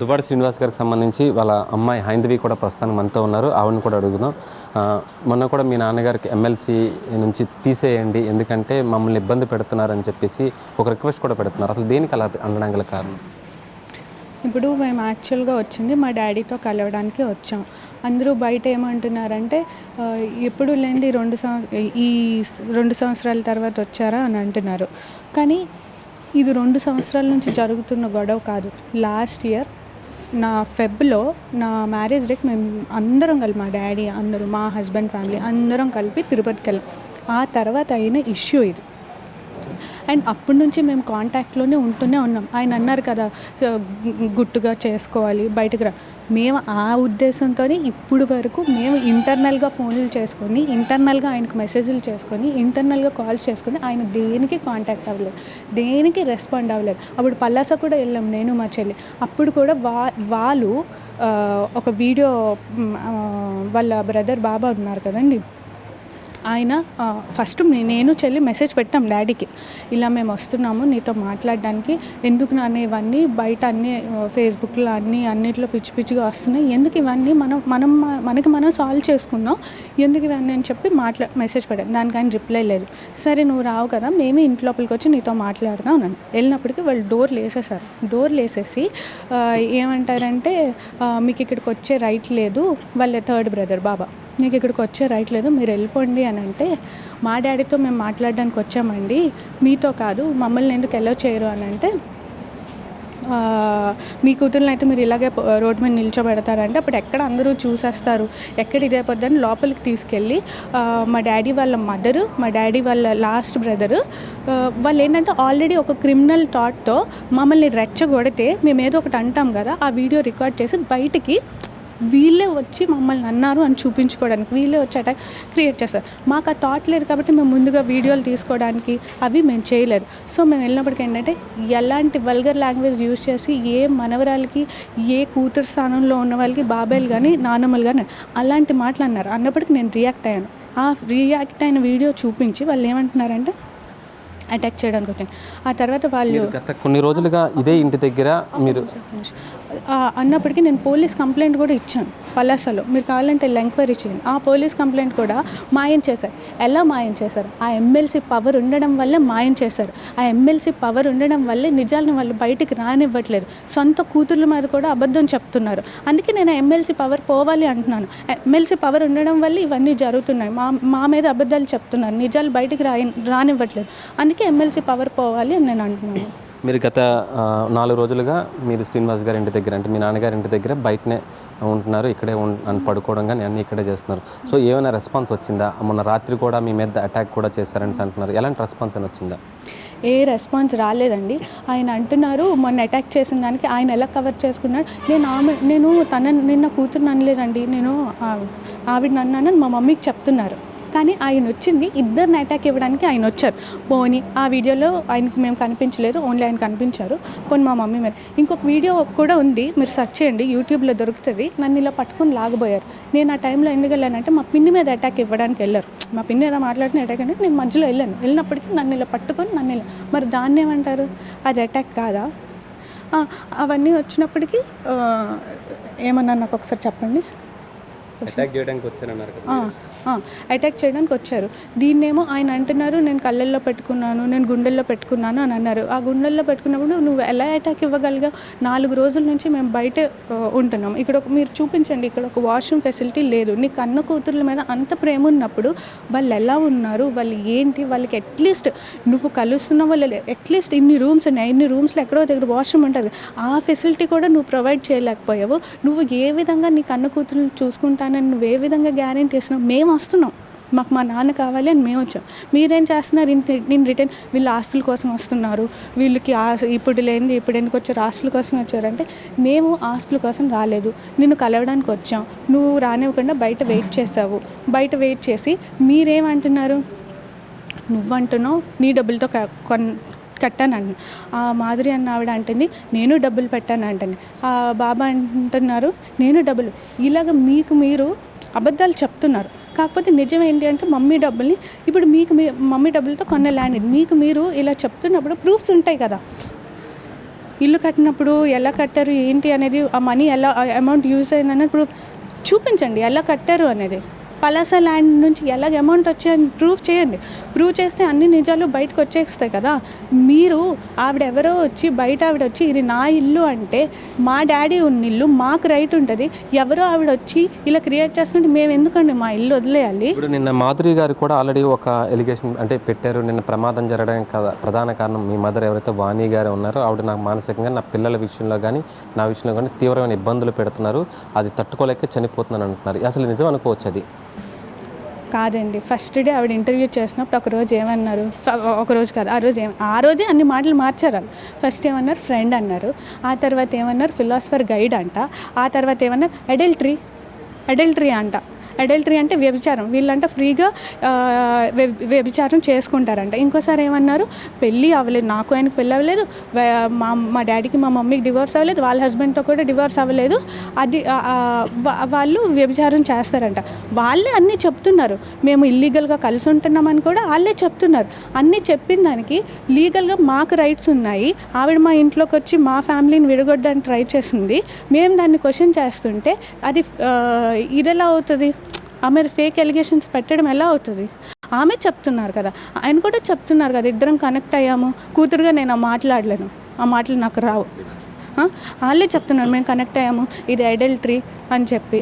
దువ్వాడి శ్రీనివాస్ గారికి సంబంధించి వాళ్ళ అమ్మాయి హైందవి కూడా ప్రస్తుతానికి మనతో ఉన్నారు. ఆవిడని కూడా అడుగుదాం. మొన్న కూడా మీ నాన్నగారికి ఎమ్మెల్సీ నుంచి తీసేయండి. ఎందుకంటే మమ్మల్ని ఇబ్బంది పెడుతున్నారని చెప్పేసి ఒక రిక్వెస్ట్ కూడా పెడుతున్నారు. అసలు దేనికి అలా అనడం గల కారణం? ఇప్పుడు మేము యాక్చువల్గా వచ్చింది మా డాడీతో కలవడానికి వచ్చాం. అందరూ బయట ఏమంటున్నారంటే ఎప్పుడు లేండి రెండు సంవత్సర ఈ రెండు సంవత్సరాల తర్వాత వచ్చారా? అని అంటున్నారు. కానీ ఇది రెండు సంవత్సరాల నుంచి జరుగుతున్న గొడవ కాదు. లాస్ట్ ఇయర్ నా ఫెబ్లో నా మ్యారేజ్ డేకి మేము అందరం కలిపి మా డాడీ అందరూ మా హస్బెండ్ ఫ్యామిలీ అందరం కలిపి తిరుపతికి వెళ్ళాం. ఆ తర్వాత అయిన ఇష్యూ ఇది. అండ్ అప్పటి నుంచి మేము కాంటాక్ట్లోనే ఉంటూనే ఉన్నాం. ఆయన అన్నారు కదా గుట్టుగా చేసుకోవాలి బయటకు రా. మేము ఆ ఉద్దేశంతో ఇప్పుడు వరకు మేము ఇంటర్నల్గా ఫోన్లు చేసుకొని ఇంటర్నల్గా ఆయనకు మెసేజ్లు చేసుకొని ఇంటర్నల్గా కాల్స్ చేసుకొని ఆయన దేనికి కాంటాక్ట్ అవ్వలేదు దేనికి రెస్పాండ్ అవ్వలేదు. అప్పుడు పల్లాస కూడా వెళ్ళాం నేను మా చెల్లి. అప్పుడు కూడా వా వాళ్ళు ఒక వీడియో వాళ్ళ బ్రదర్ బాబా ఉన్నారు కదండి. ఆయన ఫస్ట్ నేను చెల్లి మెసేజ్ పెట్టాం డాడీకి. ఇలా మేము వస్తున్నాము నీతో మాట్లాడడానికి. ఎందుకు నాన్న ఇవన్నీ బయట అన్ని ఫేస్బుక్లో అన్ని అన్నిట్లో పిచ్చి పిచ్చిగా వస్తున్నాయి. ఎందుకు ఇవన్నీ మనం మనం మనకి మనం సాల్వ్ చేసుకుందాం ఎందుకు ఇవన్నీ అని చెప్పి మాట్లా మెసేజ్ పెట్టాం. దానికి ఆయన రిప్లై లేదు. సరే నువ్వు రావు కదా మేమే ఇంటి లోపలికి వచ్చి నీతో మాట్లాడదాం అన్నాను వెళ్ళినప్పటికీ వాళ్ళు డోర్ లేసేసారు డోర్ లేసేసి ఏమంటారంటే మీకు ఇక్కడికి వచ్చే రైట్ లేదు. వాళ్ళ థర్డ్ బ్రదర్ బాబా. నీకు ఇక్కడికి వచ్చే రైట్ లేదు మీరు వెళ్ళిపోండి అని అంటే మా డాడీతో మేము మాట్లాడడానికి వచ్చామండి. మీతో కాదు మమ్మల్ని ఎందుకు ఎలా చేయరు అని అంటే మీ కూతుర్ని అయితే మీరు ఇలాగే రోడ్డు మీద నిల్చోబెడతారంటే అప్పుడు ఎక్కడ అందరూ చూసేస్తారు ఎక్కడ ఇదే పొద్దున్న లోపలికి తీసుకెళ్ళి మా డాడీ వాళ్ళ మదరు మా డాడీ వాళ్ళ లాస్ట్ బ్రదరు వాళ్ళు ఏంటంటే ఆల్రెడీ ఒక క్రిమినల్ థాట్తో మమ్మల్ని రెచ్చగొడితే మేము ఏదో ఒకటి అంటాం కదా ఆ వీడియో రికార్డ్ చేసి బయటికి వీళ్ళే వచ్చి మమ్మల్ని అన్నారు అని చూపించుకోవడానికి వీళ్ళే వచ్చి అటాక్ క్రియేట్ చేస్తారు. మాకు ఆ థాట్ లేదు కాబట్టి మేము ముందుగా వీడియోలు తీసుకోవడానికి అవి మేము చేయలేదు. సో మేము వెళ్ళినప్పటికీ ఏంటంటే ఎలాంటి వల్గర్ లాంగ్వేజ్ యూజ్ చేసి ఏ మనవరాలకి ఏ కూతురు స్థానంలో ఉన్న వాళ్ళకి బాబాయిలు కానీ నానమ్మలు కానీ అలాంటి మాటలు అన్నారు. అన్నప్పటికీ నేను రియాక్ట్ అయ్యాను. ఆ రియాక్ట్ అయిన వీడియో చూపించి వాళ్ళు ఏమంటున్నారంటే అటాక్ చేయడానికి వచ్చాను. ఆ తర్వాత వాళ్ళు గత కొన్ని రోజులుగా ఇదే ఇంటి దగ్గర మీరు అన్నప్పటికీ నేను పోలీస్ కంప్లైంట్ కూడా ఇచ్చాను పలాసలో. మీరు కావాలంటే ఎంక్వైరీ చేయండి. ఆ పోలీస్ కంప్లైంట్ కూడా మాయం చేశారు. ఎలా మాయం చేశారు? ఆ ఎమ్మెల్సీ పవర్ ఉండడం వల్లే మాయం చేశారు. ఆ ఎమ్మెల్సీ పవర్ ఉండడం వల్లే నిజాలను వాళ్ళు బయటికి రానివ్వట్లేదు. సొంత కూతుర్ల మీద కూడా అబద్ధం చెప్తున్నారు. అందుకే నేను ఎమ్మెల్సీ పవర్ పోవాలి అంటున్నాను. ఎమ్మెల్సీ పవర్ ఉండడం వల్ల ఇవన్నీ జరుగుతున్నాయి. మా మా మీద అబద్ధాలు చెప్తున్నారు. నిజాలు బయటికి రా రానివ్వట్లేదు. అందుకే ఎమ్మెల్సీ పవర్ పోవాలి అని నేను అంటున్నాను. మీరు గత నాలుగు రోజులుగా మీరు శ్రీనివాస్ గారి ఇంటి దగ్గర అంటే మీ నాన్నగారి ఇంటి దగ్గర బయటనే ఉంటున్నారు ఇక్కడే పడుకోవడం కానీ అన్నీ ఇక్కడే చేస్తున్నారు. సో ఏమైనా రెస్పాన్స్ వచ్చిందా? మొన్న రాత్రి కూడా మీ మీద అటాక్ కూడా చేశారని అంటున్నారు. ఎలాంటి రెస్పాన్స్ అని వచ్చిందా? ఏ రెస్పాన్స్ రాలేదండి. ఆయన అంటున్నారు మొన్న అటాక్ చేసిన దానికి ఆయన ఎలా కవర్ చేసుకున్నాడు? నేను ఆమె నేను తన నిన్న కూతురు అనలేదండి. నేను ఆవిడ అన్నానని మా మమ్మీకి చెప్తున్నారు. కానీ ఆయన వచ్చింది ఇద్దరిని అటాక్ ఇవ్వడానికి ఆయన వచ్చారు. పోనీ ఆ వీడియోలో ఆయనకి మేము కనిపించలేదు ఓన్లీ ఆయన కనిపించారు. పోనీ మా మమ్మీ మీద ఇంకొక వీడియో కూడా ఉంది మీరు సెర్చ్ చేయండి యూట్యూబ్లో దొరుకుతుంది. నన్ను ఇలా పట్టుకొని లాగబోయారు. నేను ఆ టైంలో ఎందుకు వెళ్ళానంటే మా పిన్ని మీద అటాక్ ఇవ్వడానికి వెళ్ళారు. మా పిన్ని ఏదో మాట్లాడిన అటాక్ అంటే నేను మధ్యలో వెళ్ళాను. వెళ్ళినప్పటికీ నన్ను ఇలా పట్టుకొని నన్ను ఇలా మరి దాన్ని ఏమంటారు? అది అటాక్ కాదా? అవన్నీ వచ్చినప్పటికీ ఏమన్నా నాకు ఒకసారి చెప్పండి. అటాక్ చేయడానికి వచ్చారన్నారు అటాక్ చేయడానికి వచ్చారు. దీన్నేమో ఆయన అంటున్నారు నేను కళ్ళల్లో పెట్టుకున్నాను నేను గుండెల్లో పెట్టుకున్నాను అని అన్నారు. ఆ గుండెల్లో పెట్టుకున్నప్పుడు నువ్వు ఎలా అటాక్ ఇవ్వగలిగా నాలుగు రోజుల నుంచి మేము బయట ఉంటున్నాం. ఇక్కడ ఒక మీరు చూపించండి ఇక్కడ ఒక వాష్రూమ్ ఫెసిలిటీ లేదు. నీ కన్న కూతుర్ల మీద అంత ప్రేమ ఉన్నప్పుడు వాళ్ళు ఎలా ఉన్నారు? వాళ్ళు ఏంటి? వాళ్ళకి అట్లీస్ట్ నువ్వు కలుస్తున్న వాళ్ళు అట్లీస్ట్ ఇన్ని రూమ్స్ ఉన్నాయి. ఇన్ని రూమ్స్లో ఎక్కడో దగ్గర వాష్రూమ్ ఉంటుంది. ఆ ఫెసిలిటీ కూడా నువ్వు ప్రొవైడ్ చేయలేకపోయావు. నువ్వు ఏ విధంగా నీ కన్న కూతుర్ని చూసుకుంటానని నువ్వు ఏ విధంగా గ్యారెంటీ ఇస్తున్నావు? మేము వస్తున్నాం. మాకు మా నాన్న కావాలి అని మేము వచ్చాం. మీరేం చేస్తున్నారు? నేను రిటర్న్ వీళ్ళు ఆస్తుల కోసం వస్తున్నారు. వీళ్ళకి ఇప్పుడు లేని ఇప్పుడు ఎందుకు వచ్చారు? ఆస్తుల కోసం వచ్చారంటే మేము ఆస్తుల కోసం రాలేదు. నిన్ను కలవడానికి వచ్చాం. నువ్వు రానివ్వకుండా బయట వెయిట్ చేసావు బయట వెయిట్ చేసి మీరేమంటున్నారు? నువ్వంటున్నావు నీ డబ్బులతో క- కొన్ కట్టాను ఆ మాధురి అన్న ఆవిడ అంటుంది నేను డబ్బులు పెట్టాను అంటుంది. ఆ బాబా అంటున్నారు నేను డబ్బులు ఇలాగ మీకు మీరు అబద్ధాలు చెప్తున్నారు. కాకపోతే నిజం ఏంటి అంటే మమ్మీ డబ్బుల్ని ఇప్పుడు మీకు మీ మమ్మీ డబ్బులతో కొన్న ల్యాండ్ ఇది. మీకు మీరు ఇలా చెప్తున్నప్పుడు ప్రూఫ్స్ ఉంటాయి కదా. ఇల్లు కట్టినప్పుడు ఎలా కట్టారు ఏంటి అనేది ఆ మనీ ఎలా అమౌంట్ యూజ్ అయింది అనేది ఇప్పుడు చూపించండి. ఎలా కట్టారు అనేది. పలాస ల్యాండ్ నుంచి ఎలాగ అమౌంట్ వచ్చాయని ప్రూవ్ చేయండి. ప్రూవ్ చేస్తే అన్ని నిజాలు బయటకు వచ్చేస్తాయి కదా. మీరు ఆవిడ ఎవరో వచ్చి బయట ఆవిడ వచ్చి ఇది నా ఇల్లు అంటే మా డాడీ ఉన్న ఇల్లు మాకు రైట్ ఉంటుంది. ఎవరో ఆవిడ వచ్చి ఇలా క్రియేట్ చేస్తుంటే మేము ఎందుకండి మా ఇల్లు వదిలేయాలి? ఇప్పుడు నిన్న మాధురి గారు కూడా ఆల్రెడీ ఒక ఎలిగేషన్ అంటే పెట్టారు. నిన్న ప్రమాదం జరగడానికి కదా ప్రధాన కారణం మీ మదర్ ఎవరైతే వాణి గారు ఉన్నారో ఆవిడ నాకు మానసికంగా నా పిల్లల విషయంలో కానీ నా విషయంలో కానీ తీవ్రమైన ఇబ్బందులు పెడుతున్నారు. అది తట్టుకోలేక చనిపోతున్నాను అంటున్నారు. అసలు నిజం అనుకోవచ్చు అది? కాదండి. ఫస్ట్ డే ఆవిడ ఇంటర్వ్యూ చేసినప్పుడు ఒక రోజు ఏమన్నారు? ఒకరోజు ఒక రోజు కాదు ఆ రోజు ఏం ఆ రోజే అన్ని మాటలు మార్చారు ఫస్ట్ ఏమన్నారు? ఫ్రెండ్ అన్నారు. ఆ తర్వాత ఏమన్నారు? ఫిలాసఫర్ గైడ్ అంట. ఆ తర్వాత ఏమన్నారు? అడల్టరీ అడల్టరీ అంట. అడల్టరీ అంటే వ్యభిచారం. వీళ్ళంటే ఫ్రీగా వ్య- వ్యభిచారం చేసుకుంటారంట. ఇంకోసారి ఏమన్నారు? పెళ్ళి అవ్వలేదు. నాకు ఆయనకు పెళ్ళి అవ్వలేదు. మా మా డాడీకి మా మమ్మీకి డివోర్స్ అవ్వలేదు. వాళ్ళ హస్బెండ్తో కూడా డివోర్స్ అవ్వలేదు. అది వాళ్ళు వ్యభిచారం చేస్తారంట. వాళ్ళే అన్నీ చెప్తున్నారు. మేము ఇల్లీగల్గా కలిసి ఉంటున్నామని కూడా వాళ్ళే చెప్తున్నారు. అన్నీ చెప్పిన దానికి లీగల్గా మాకు రైట్స్ ఉన్నాయి. ఆవిడ మా ఇంట్లోకి వచ్చి మా ఫ్యామిలీని విడగొట్టడానికి ట్రై చేసింది. మేము దాన్ని క్వశ్చన్ చేస్తుంటే అది ఇది ఎలా అవుతుంది? ఆమె ఫేక్ ఎలిగేషన్స్ పెట్టడం ఎలా అవుతుంది? ఆమె చెప్తున్నారు కదా ఆయన కూడా చెప్తున్నారు కదా ఇద్దరం కనెక్ట్ అయ్యాము కూతురుగా నేను ఆ మాట్లాడలేను ఆ మాటలు నాకు రావు. వాళ్ళే చెప్తున్నారు మేము కనెక్ట్ అయ్యాము ఇది అడల్టరీ అని చెప్పి.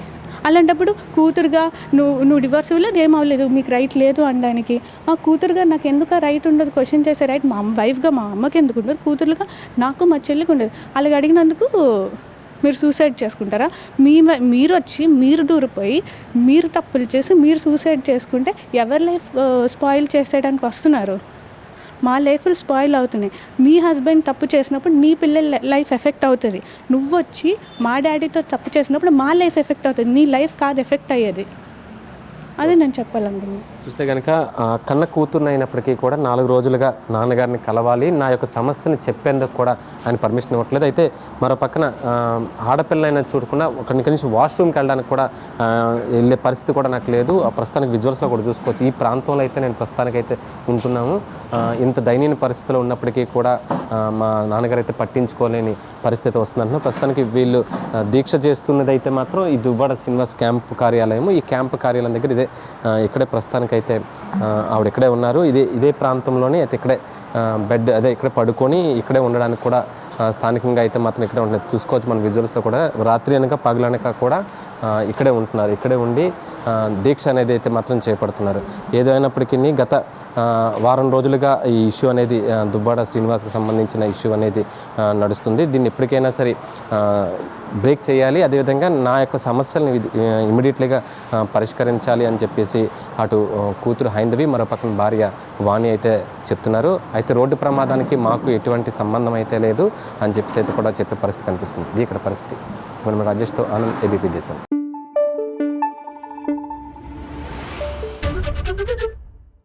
అలాంటప్పుడు కూతురుగా నువ్వు నువ్వు డివోర్స్ ఇవ్వలేదు ఏం అవ్వలేదు మీకు రైట్ లేదు అనడానికి. ఆ కూతురుగా నాకు ఎందుకు రైట్ ఉండదు క్వశ్చన్ చేసే రైట్ మా వైఫ్గా మా అమ్మకి ఎందుకు ఉండదు కూతురుగా నాకు మా చెల్లికి ఉండదు. అలాగ అడిగినందుకు మీరు సూసైడ్ చేసుకుంటారా? మీ మీరు వచ్చి మీరు దూరిపోయి మీరు తప్పులు చేసి మీరు సూసైడ్ చేసుకుంటే ఎవరి లైఫ్ స్పాయిల్ చేసేయడానికి వస్తున్నారు? మా లైఫ్లు స్పాయిల్ అవుతున్నాయి. మీ హస్బెండ్ తప్పు చేసినప్పుడు నీ పిల్లల లైఫ్ ఎఫెక్ట్ అవుతుంది. నువ్వు వచ్చి మా డాడీతో తప్పు చేసినప్పుడు మా లైఫ్ ఎఫెక్ట్ అవుతుంది. నీ లైఫ్ కాదు ఎఫెక్ట్ అయ్యేది. అదే నేను చెప్పాలనుకున్నాను చూస్తే కనుక కన్న కూతురునైనప్పటికీ అయినప్పటికీ కూడా నాలుగు రోజులుగా నాన్నగారిని కలవాలి నా యొక్క సమస్యని చెప్పేందుకు కూడా ఆయన పర్మిషన్ ఇవ్వట్లేదు. అయితే మరో పక్కన ఆ, ఆడపిల్లైనా చూడకుండా ఒక నుంచి వాష్రూమ్కి వెళ్ళడానికి కూడా వెళ్ళే పరిస్థితి కూడా నాకు లేదు. ఆ ప్రస్తుతానికి విజువల్స్లో కూడా చూసుకోవచ్చు. ఈ ప్రాంతంలో అయితే నేను ప్రస్తుతానికైతే ఉంటున్నాము. ఇంత దయనీయ పరిస్థితిలో ఉన్నప్పటికీ కూడా మా నాన్నగారు అయితే పట్టించుకోలేని పరిస్థితి వస్తుందంటున్నారు. ప్రస్తుతానికి వీళ్ళు దీక్ష చేస్తున్నది అయితే మాత్రం ఈ దువ్వాడ శ్రీనివాస్ క్యాంప్ కార్యాలయం ఈ క్యాంప్ కార్యాలయం దగ్గర ఇదే ఇక్కడే ప్రస్తుతానికి అయితే ఆవిడ ఇక్కడే ఉన్నారు. ఇదే ఇదే ప్రాంతంలోనే అయితే ఇక్కడే బెడ్ అదే ఇక్కడే పడుకొని ఇక్కడే ఉండడానికి కూడా స్థానికంగా అయితే మాత్రం ఇక్కడే ఉంటుంది చూసుకోవచ్చు మన విజువల్స్లో కూడా. రాత్రి అనక పగలనక కూడా ఇక్కడే ఉంటున్నారు. ఇక్కడే ఉండి దీక్ష అనేది అయితే మాత్రం చేపడుతున్నారు. ఏదైనప్పటికీ గత వారం రోజులుగా ఈ ఇష్యూ అనేది దుబ్బాడ శ్రీనివాస్కి సంబంధించిన ఇష్యూ అనేది నడుస్తుంది. దీన్ని ఎప్పటికైనా సరే బ్రేక్ చేయాలి. అదేవిధంగా నా యొక్క సమస్యలను ఇమీడియట్లీగా పరిష్కరించాలి అని చెప్పేసి అటు కూతురు హైందవి మరో పక్కన భార్య వాణి అయితే చెప్తున్నారు. అయితే రోడ్డు ప్రమాదానికి మాకు ఎటువంటి సంబంధం అయితే లేదు అని చెప్పేసి అయితే కూడా చెప్పే పరిస్థితి కనిపిస్తుంది. ఇది ఇక్కడ పరిస్థితి. మనం రాజేష్తో ఆనంద్ ఏబీపీ దేశం.